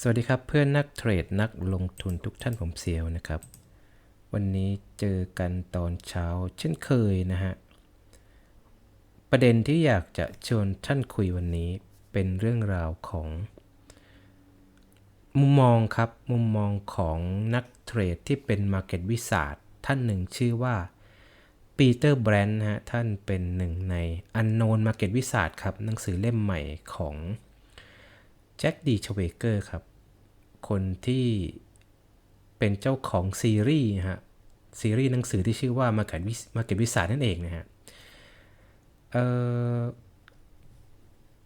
สวัสดีครับเพื่อนนักเทรดนักลงทุนทุกท่านผมเซียวนะครับ วันนี้เจอกันตอนเช้าเช่นเคยนะฮะ ประเด็นที่อยากจะชวนท่านคุยวันนี้เป็นเรื่องราวของ มุมมองครับมุมมองของนักเทรดที่เป็น Market วิสาทท่านหนึ่งชื่อว่าปีเตอร์แบรนด์ฮะท่านเป็นหนึ่งใน Unknown Market วิสาทครับหนังสือเล่มใหม่ของ แจ็คดีชเวเกอร์ครับ คนที่เป็นเจ้าของซีรีส์ฮะ ซีรีส์หนังสือที่ชื่อว่า Market วิ Market วิสานั่นเองนะฮะ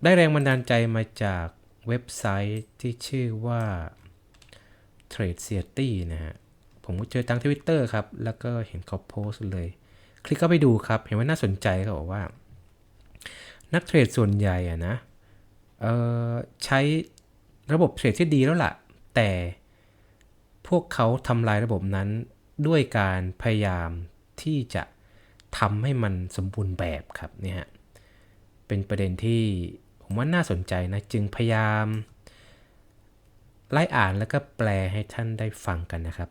ได้แรงบันดาลใจมาจากเว็บไซต์ที่ชื่อว่า Trade c i t y นะฮะ ผมก็เจอทางทวิตเตอร์ครับ แล้วก็เห็นเขาโพสต์เลย คลิกเข้าไปดูครับ เห็นว่าน่าสนใจเขาบอกว่า นักเทรดส่วนใหญ่อะนะเใช้ระบบเทรดที่ดีแล้วล่ะ แต่พวกเขาทำลายระบบนั้นด้วยการพยายามที่จะทำให้มันสมบูรณ์แบบครับเนี่ยเป็นประเด็นที่ผมว่าน่าสนใจนะ จึงพยายามไล่อ่านแล้วก็แปลให้ท่านได้ฟังกันนะครับ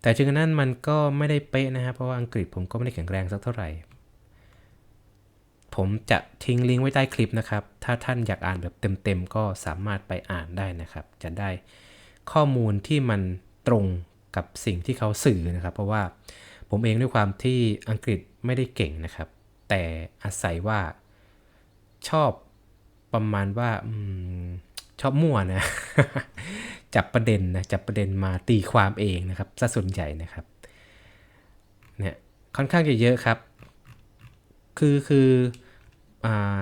แต่จึงนั้นมันก็ไม่ได้เป๊ะนะครับ เพราะว่าอังกฤษผมก็ไม่ได้แข็งแรงสักเท่าไหร่ ผมจะทิ้งลิงก์ไว้ใต้คลิปนะครับ ถ้าท่านอยากอ่านแบบเต็มๆ ก็สามารถไปอ่านได้นะครับ จะได้ข้อมูลที่มันตรงกับสิ่งที่เขาสื่อนะครับ เพราะว่าผมเองด้วยความที่อังกฤษไม่ได้เก่งนะครับ แต่อาศัยว่าชอบประมาณว่าอชอบมั่วนะ จับประเด็นนะ จับประเด็นมาตีความเองนะครับซะส่วนใหญ่นะครับ เนี่ยค่อนข้างจะเยอะครับ คือคือ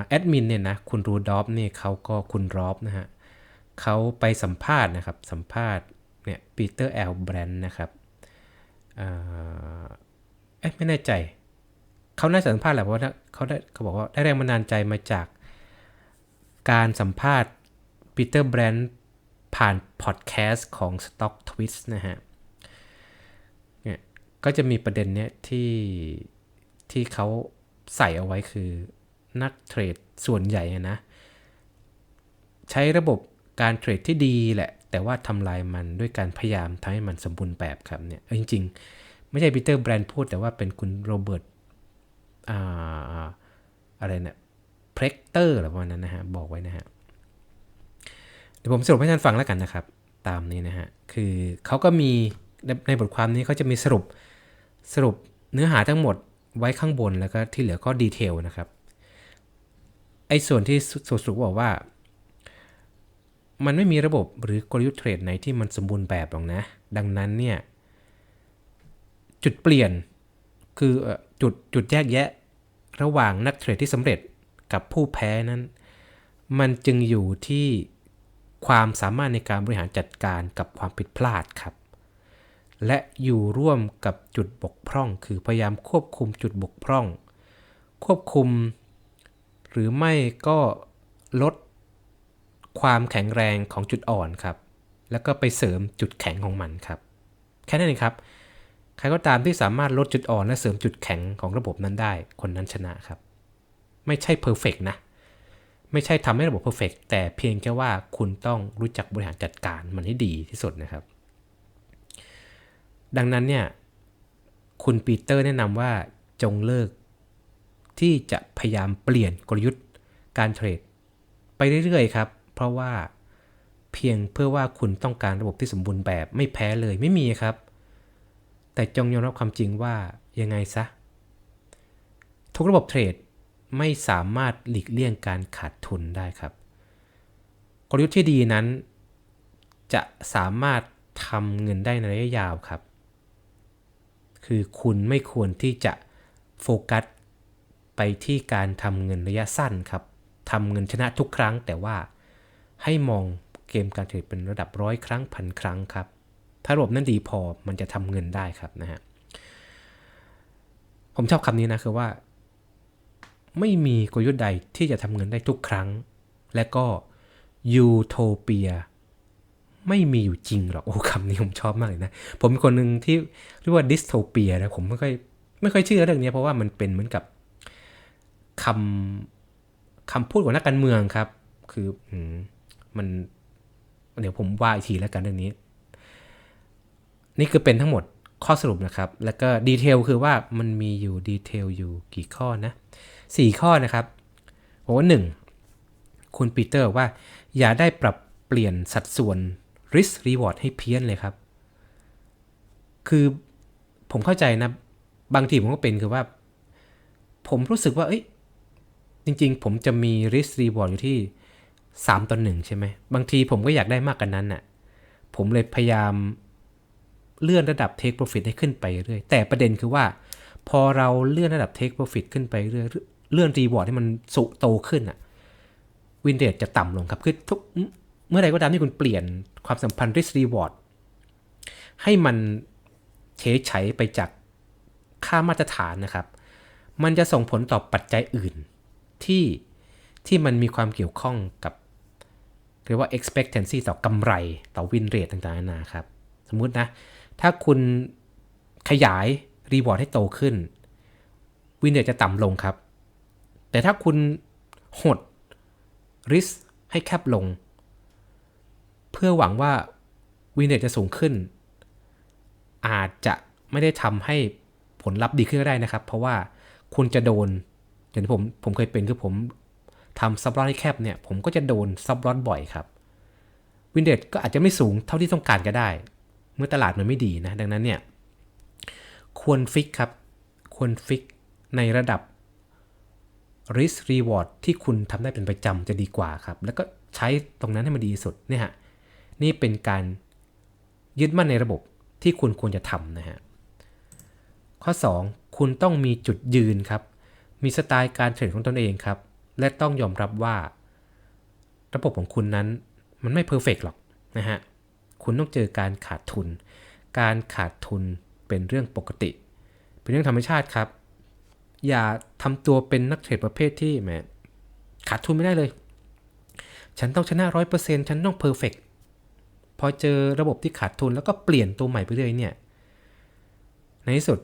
แอดมินเนี่ยนะคุณรูดอฟเนี่ยเขาก็คุณรอฟนะฮะเขาไปสัมภาษณ์นะครับ สัมภาษณ์เนี่ยปีเตอร์แอลแบรนด์นะครับเอ๊ะไม่แน่ใจ เขาน่าสัมภาษณ์แหละเพราะว่าเขาได้เขาบอกว่าได้แรงบันดาลใจมาจากการสัมภาษณ์ปีเตอร์แบรนด์ผ่านพอดแคสต์ของ Stock Twist นะฮะเนี่ยก็จะมีประเด็นเนี้ยที่ที่เขาใส่เอาไว้คือ นักเทรดส่วนใหญ่นะ ใช้ระบบการเทรดที่ดีแหละ แต่ว่าทำลายมันด้วยการพยายามทำให้มันสมบูรณ์แบบครับเนี่ยจริง ๆ ไม่ใช่ปีเตอร์แบรนด์พูด แต่ว่าเป็นคุณโรเบิร์ตอะไรเนี่ยเพล็กเตอร์หรือว่านั้นนะฮะ บอกไว้นะฮะ เดี๋ยวผมสรุปให้ท่านฟังแล้วกันนะครับ ตามนี้นะฮะ คือเขาก็มีในบทความนี้เขาจะมีสรุปสรุปเนื้อหาทั้งหมดไว้ข้างบนแล้วก็ที่เหลือก็ดีเทลนะครับ อ้ส่วนที่สรุบอกว่า มันไม่มีระบบหรือกลยุทธ์เทรดไหนที่มันสมบูรณ์แบบหรอกนะ ดังนั้นเนี่ย จุดเปลี่ยนคือจุดจุดแยกแยะระหว่างนักเทรดที่สำเร็จกับผู้แพ้นั้น มันจึงอยู่ที่ความสามารถในการบริหารจัดการกับความผิดพลาดครับ และอยู่ร่วมกับจุดบกพร่อง คือพยายามควบคุมจุดบกพร่อง ควบคุม หรือไม่ก็ลดความแข็งแรงของจุดอ่อนครับ แล้วก็ไปเสริมจุดแข็งของมันครับ แค่นั้นเองครับ ใครก็ตามที่สามารถลดจุดอ่อนและเสริมจุดแข็งของระบบนั้นได้ คนนั้นชนะครับ ไม่ใช่เพอร์เฟกนะ ไม่ใช่ทำให้ระบบเพอร์เฟกแต่เพียงแค่ว่าคุณต้องรู้จักบริหารจัดการมันให้ดีที่สุดนะครับ ดังนั้นเนี่ย คุณปีเตอร์แนะนำว่าจงเลิก ที่จะพยายามเปลี่ยนกลยุทธ์การเทรด ไปเรื่อยๆครับ เพราะว่าเพียงเพื่อว่าคุณต้องการระบบที่สมบูรณ์แบบไม่แพ้เลยไม่มีครับ แต่จงยอมรับความจริงว่ายังไงซะ ทุกระบบเทรดไม่สามารถหลีกเลี่ยงการขาดทุนได้ครับ กลยุทธ์ที่ดีนั้น จะสามารถทำเงินได้ในระยะยาวครับ คือคุณไม่ควรที่จะโฟกัส ไปที่การทำเงินระยะสั้นครับทำเงินชนะทุกครั้ง แต่ว่าให้มองเกมการเทรดเป็นระดับร้อยครั้งพันครั้งครับ ถ้าระบบนั้นดีพอมันจะทำเงินได้ครับนะฮะผมชอบคำนี้นะคือว่า ไม่มีกลยุทธ์ใดที่จะทำเงินได้ทุกครั้ง และก็ยูโทเปียไม่มีอยู่จริงหรอกโอ้คำนี้ผมชอบมากเลยนะ ผมเป็นคนหนึ่งที่เรียกว่าดิสโทเปียนะผมไม่ค่อยไม่ค่อยเชื่อเรื่องนี้เพราะว่ามันเป็นเหมือนกับ คำคำพูดของนักการเมืองครับ คือมันเดี๋ยวผมว่าอีกทีแล้วกันเรื่องนี้ นี่คือเป็นทั้งหมดข้อสรุปนะครับ แล้วก็ดีเทลคือว่ามันมีอยู่ดีเทลอยู่กี่ข้อนะสี่ข้อนะครับโอ้หนึ่งคุณปีเตอร์ว่า อย่าได้ปรับเปลี่ยนสัดส่วน risk reward ให้เพี้ยนเลยครับ คือผมเข้าใจนะ บางทีผมก็เป็นคือว่า ผมรู้สึกว่า เอ้ย จริงๆ ผมจะมี risk reward อยู่ที่ 3ต่อ1ใช่ไหม บางทีผมก็อยากได้มากกว่านั้นน่ะ ผมเลยพยายามเลื่อนระดับ take profit ให้ขึ้นไปเรื่อย แต่ประเด็นคือว่า พอเราเลื่อนระดับ take profit ขึ้นไปเรื่อย เลื่อน reward ให้มันสุโตขึ้นอะวินเดจจะต่ำลงครับ คือทุกเมื่อใดก็ตามที่คุณเปลี่ยนความสัมพันธ์ risk reward ให้มันเฉยไฉไปจากค่ามาตรฐานนะครับ มันจะส่งผลต่อปัจจัยอื่น ที่ที่มันมีความเกี่ยวข้องกับเรียกว่า expectancy ต่อกำไรต่อวินเรทต่างๆนานาครับ สมมุตินะ ถ้าคุณขยายรีวอร์ดให้โตขึ้นวินเรทจะต่ำลงครับ แต่ถ้าคุณหด risk ให้แคบลง เพื่อหวังว่าวินเรทจะสูงขึ้น อาจจะไม่ได้ทำให้ผลลัพธ์ดีขึ้นก็ได้นะครับ เพราะว่าคุณจะโดน อย่างที่ผมผมเคยเป็นคือผมทำซับลอตให้แคบเนี่ย ผมก็จะโดนซับลอตบ่อยครับวินเดจก็อาจจะไม่สูงเท่าที่ต้องการก็ได้ เมื่อตลาดมันไม่ดีนะ ดังนั้นเนี่ย ควรฟิกครับ ควรฟิกในระดับ risk reward ที่คุณทำได้เป็นประจำจะดีกว่าครับ แล้วก็ใช้ตรงนั้นให้มันดีสุดเนี่ยฮะนี่เป็นการยึดมั่นในระบบที่คุณควรจะทำนะฮะข้อ 2 คุณต้องมีจุดยืนครับ มีสไตล์การเทรดของตนเองครับ และต้องยอมรับว่า ระบบของคุณนั้นมันไม่เพอร์เฟกหรอกนะฮะ คุณต้องเจอการขาดทุน การขาดทุนเป็นเรื่องปกติ เป็นเรื่องธรรมชาติครับ อย่าทำตัวเป็นนักเทรดประเภทที่แหมขาดทุนไม่ได้เลย ฉันต้องชนะร้อยเปอร์เซ็นต์ฉันต้องเพอร์เฟกพอเจอระบบที่ขาดทุนแล้วก็เปลี่ยนตัวใหม่ไปเรื่อยเนี่ย ในที่สุด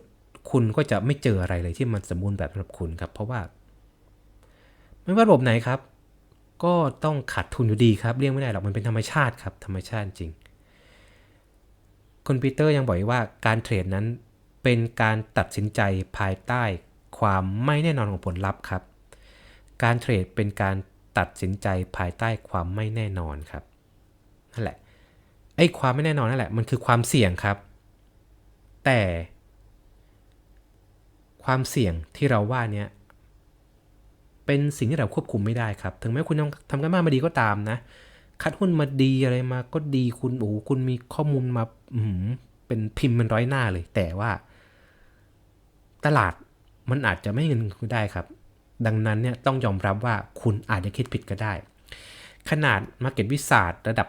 คุณก็จะไม่เจออะไรเลยที่มันสมบูรณ์แบบสำหรับคุณครับ เพราะว่า ไม่ว่าระบบไหนครับ ก็ต้องขาดทุนอยู่ดีครับเลี่ยงไม่ได้หรอกมันเป็นธรรมชาติครับ ธรรมชาติจริงคุณปีเตอร์ยังบอกว่าการเทรดนั้นเป็นการตัดสินใจภายใต้ความไม่แน่นอนของผลลัพธ์ครับ การเทรดเป็นการตัดสินใจภายใต้ความไม่แน่นอนครับนั่นแหละไอ้ความไม่แน่นอนนั่นแหละมันคือความเสี่ยงครับ แต่ ความเสี่ยงที่เราว่าเนี้เป็นสิ่งที่เราควบคุมไม่ได้ครับ ถึงแม้คุณทำทำกันมามาดีก็ตามนะ คัดหุ้นมาดีอะไรมาก็ดีคุณโอ้คุณมีข้อมูลมาอืเป็นพิมพ์เป็นร้อยหน้าเลย แต่ว่า ตลาดมันอาจจะไม่เงินคุณได้ครับ ดังนั้นเนี่ยต้องยอมรับว่าคุณอาจจะคิดผิดก็ได้ ขนาดมาเก็ตวิสาระดับ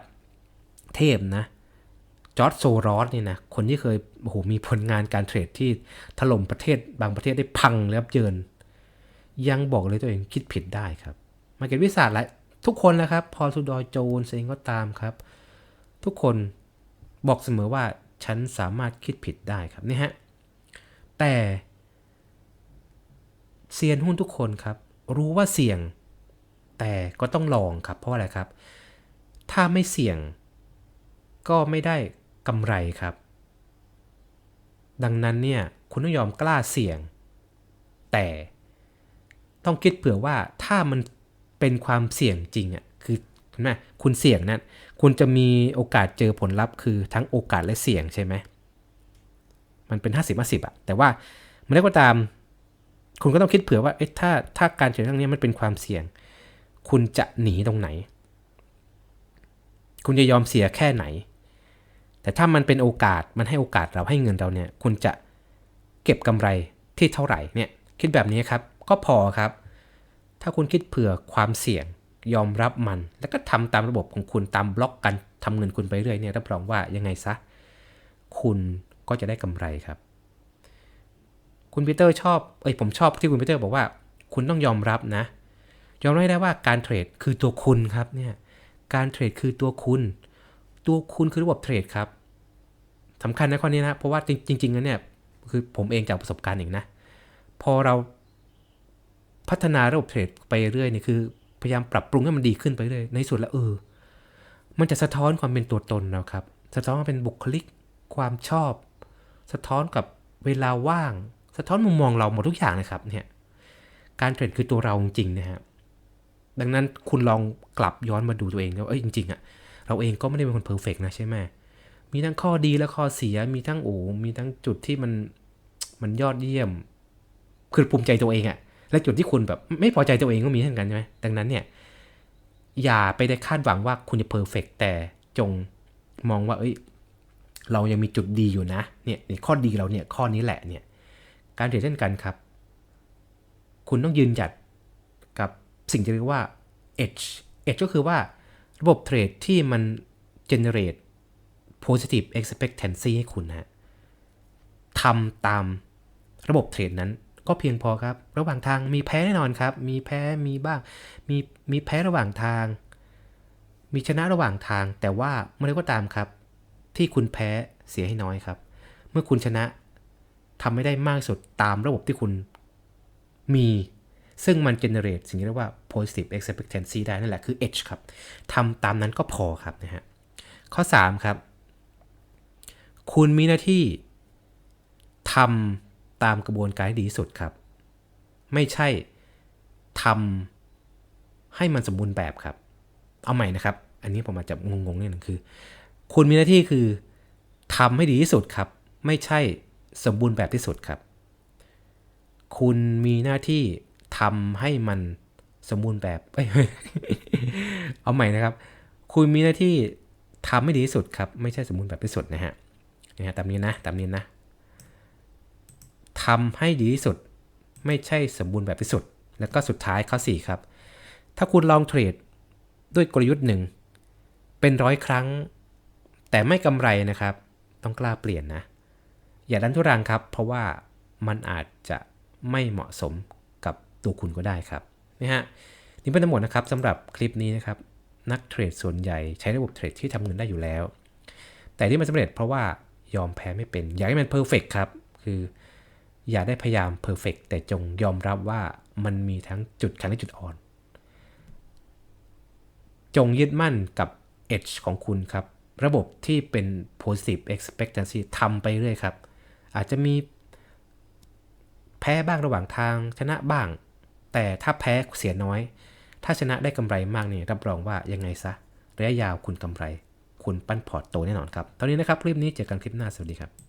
เทพนะ จอร์ดโซรอสเนี่ยนะคนที่เคยโอ้โหมีผลงานการเทรดที่ถล่มประเทศบางประเทศได้พังแล้วเยิน ยังบอกเลยตัวเองคิดผิดได้ครับมาเก็ตวิสาและทุกคนนะครับ พอสุดอยโจนเองก็ตามครับ ทุกคนบอกเสมอว่าฉันสามารถคิดผิดได้ครับนี่ฮะแต่เซียนหุ้นทุกคนครับ รู้ว่าเสี่ยง แต่ก็ต้องลองครับเพราะอะไรครับ ถ้าไม่เสี่ยงก็ไม่ได้ กำไรครับ ดังนั้นเนี่ยคุณต้องยอมกล้าเสี่ยง แต่ต้องคิดเผื่อว่าถ้ามันเป็นความเสี่ยงจริงอะคือนไหมคุณเสี่ยงนั้นคุณจะมีโอกาสเจอผลลัพธ์คือทั้งโอกาสและเสี่ยงใช่ไหมมันเป็น 50 50อะแต่ว่ามื่อไรก็ตาม คุณก็ต้องคิดเผื่อว่าเอ๊ะถ้าถ้าการเทรดครั้งนี้มันเป็นความเสี่ยง คุณจะหนีตรงไหน คุณจะยอมเสียแค่ไหน แต่ถ้ามันเป็นโอกาสมันให้โอกาสเราให้เงินเราเนี่ย คุณจะเก็บกำไรที่เท่าไหร่เนี่ย คิดแบบนี้ครับ ก็พอครับ ถ้าคุณคิดเผื่อความเสี่ยงยอมรับมัน แล้วก็ทำตามระบบของคุณตามบล็อกกันทำเงินคุณไปเรื่อยเนี่ยรับรองว่ายังไงซะคุณก็จะได้กำไรครับ คุณปีเตอร์ชอบเอ้ยผมชอบที่คุณปีเตอร์บอกว่า คุณต้องยอมรับนะ ยอมรับได้ว่าการเทรดคือตัวคุณครับเนี่ยการเทรดคือตัวคุณ ตัวคุณคือระบบเทรดครับสำคัญนะข้อนี้นะเพราะว่าจริงๆแล้วเนี่ยคือผมเองจากประสบการณ์เองนะ พอเราพัฒนาระบบเทรดไปเรื่อยเนี่ยคือ พยายามปรับปรุงให้มันดีขึ้นไปเรื่อยในสุดแล้วเออ มันจะสะท้อนความเป็นตัวตนเราครับ สะท้อนความเป็นบุคลิก ความชอบ สะท้อนกับเวลาว่าง สะท้อนมุมมองเราหมดทุกอย่างเลยครับเนี่ยการเทรดคือตัวเราจริงๆนะฮะดังนั้นคุณลองกลับย้อนมาดูตัวเองแล้วาเอ้ยจริงๆอะ เราเองก็ไม่ได้เป็นคนเพอร์เฟกนะใช่ไหมมีทั้งข้อดีและข้อเสียมีทั้งโอ้มีทั้งจุดที่มันมันยอดเยี่ยม คือภูมิใจตัวเองอะและจุดที่คุณแบบไม่พอใจตัวเองก็มีเช่นกันใช่ไหมดังนั้นเนี่ย อย่าไปได้คาดหวังว่าคุณจะเพอร์เฟกแต่จงมองว่า เอ้ย เรายังมีจุดดีอยู่นะ เนี่ยข้อดีเราเนี่ยข้อนี้แหละเนี่ย การเทรดเช่นกันครับ คุณต้องยืนหยัดกับสิ่งที่เรียกว่า edge edge ก็คือว่า ระบบเทรดที่มัน generate positive expectancy ให้คุณนะทำตามระบบเทรดนั้นก็เพียงพอครับ ระหว่างทางมีแพ้แน่นอนครับ มีแพ้มีบ้าง มีมีแพ้ระหว่างทาง มีชนะระหว่างทาง แต่ว่าเมื่อไรก็ตามครับ ที่คุณแพ้เสียให้น้อยครับ เมื่อคุณชนะทำไม่ได้มากสุดตามระบบที่คุณมี ซึ่งมัน generate สิ่งที่เรียกว่า positive expectancy ได้นั่นแหละคือ edge ครับทำตามนั้นก็พอครับนะฮะข้อ 3 ครับ คุณมีหน้าที่ทำตามกระบวนการดีที่สุดครับ ไม่ใช่ทำให้มันสมบูรณ์แบบครับ เอาใหม่นะครับ อันนี้ผมอาจจะงงๆนิดนึงคือ คุณมีหน้าที่คือทำให้ดีที่สุดครับ ไม่ใช่สมบูรณ์แบบที่สุดครับ คุณมีหน้าที่ ทำให้มันสมบูรณ์แบบเอาใหม่นะครับ คุณมีหน้าที่ทำให้ดีที่สุดครับ ไม่ใช่สมบูรณ์แบบที่สุดนะฮะนะฮะตามนี้นะตามนี้นะทำให้ดีที่สุด ไม่ใช่สมบูรณ์แบบที่สุด แล้วก็สุดท้ายข้อ4ครับ ถ้าคุณลองเทรดด้วยกลยุทธ์หนึ่งเป็นร้อยครั้ง แต่ไม่กำไรนะครับ ต้องกล้าเปลี่ยนนะ อย่าดันทุรังครับ เพราะว่ามันอาจจะไม่เหมาะสม ตัวคุณก็ได้ครับนะฮะนี่เป็นทั้งหมดนะครับสำหรับคลิปนี้นะครับนักเทรดส่วนใหญ่ใช้ระบบเทรดที่ทำเงินได้อยู่แล้ว แต่ที่มันสำเร็จเพราะว่ายอมแพ้ไม่เป็น อยากให้มันเพอร์เฟกครับ คืออย่าได้พยายามเพอร์เฟกแต่จงยอมรับว่ามันมีทั้งจุดแข็งและจุดอ่อน จงยึดมั่นกับ edge ของคุณครับ ระบบที่เป็น positive expectancy ทำไปเรื่อยครับ อาจจะมีแพ้บ้างระหว่างทางชนะบ้าง แต่ถ้าแพ้เสียน้อย ถ้าชนะได้กำไรมากนี่รับรองว่ายังไงซะระยะยาวคุณกำไร คุณปั้นพอร์ตโตแน่นอนครับตอนนี้นะครับคลิปนี้เจอกันคลิปหน้าสวัสดีครับ